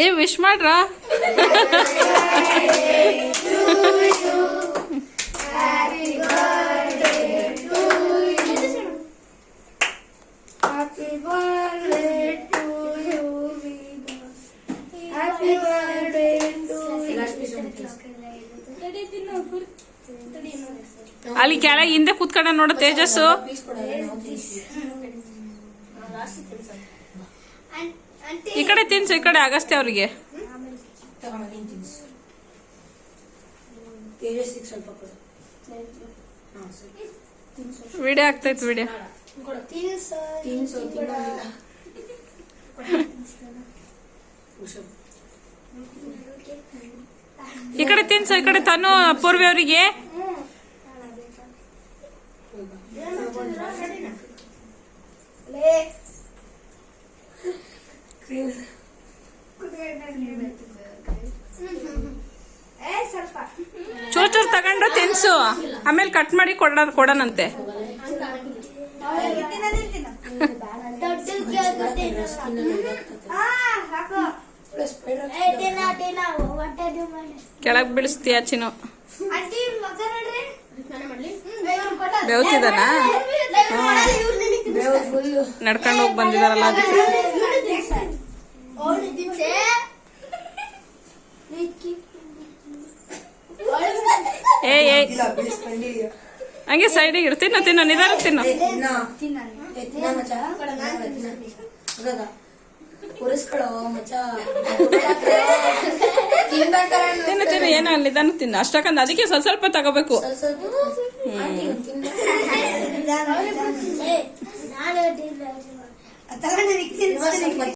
ಏ ವಿಶ್ ಮಾಡ್ರಾ ಅಲ್ಲಿ ಕೆಳಗೆ ಹಿಂದೆ ಕೂತ್ಕೊಂಡ ನೋಡ ತೇಜಸ್ಸು ಈ ಕಡೆ ತಿನ್ಸು, ಈ ಕಡೆ ಆಗಸ್ತೆ ಅವ್ರಿಗೆ ವಿಡಿಯೋ ಆಗ್ತೈತ್, ವಿಡಿಯೋ. ಈ ಕಡೆ ತಿನ್ಸು, ಈ ಕಡೆ ತಾನು ಪೂರ್ವಿ ಅವರಿಗೆ ಸ್ವಲ್ಪ ಚೂರ್ ತಗೊಂಡು ತಿನ್ಸು. ಆಮೇಲೆ ಕಟ್ ಮಾಡಿ ಕೊಡ ಕೊಡನಂತೆ ಕೆಳಗ್ ಬೀಳಿಸ್ತೀಯ ಚಿನ್ನು? ಬೇವ್ತಿದಾನ ನಡ್ಕೊಂಡು ಹೋಗಿ ಬಂದಿದಾರಲ್ಲ ಅದಕ್ಕೆ. ಏ ಏ ಹಂಗೆ ಸೈಡಿಗೆ ಇಡು ತಿನ್ನ ತಿನ್ನು ನಿಧಾನ ತಿನ್ನು. ತಿನ್ನ. ತಿನ್ನ. ಏನ ನಿಧಾನ ತಿನ್ನು. ಅಷ್ಟಕ್ಕಂದ ಅದಕ್ಕೆ ಸ್ವಲ್ಪ ಸ್ವಲ್ಪ ತಗೋಬೇಕು. ಸ್ವಲ್ಪ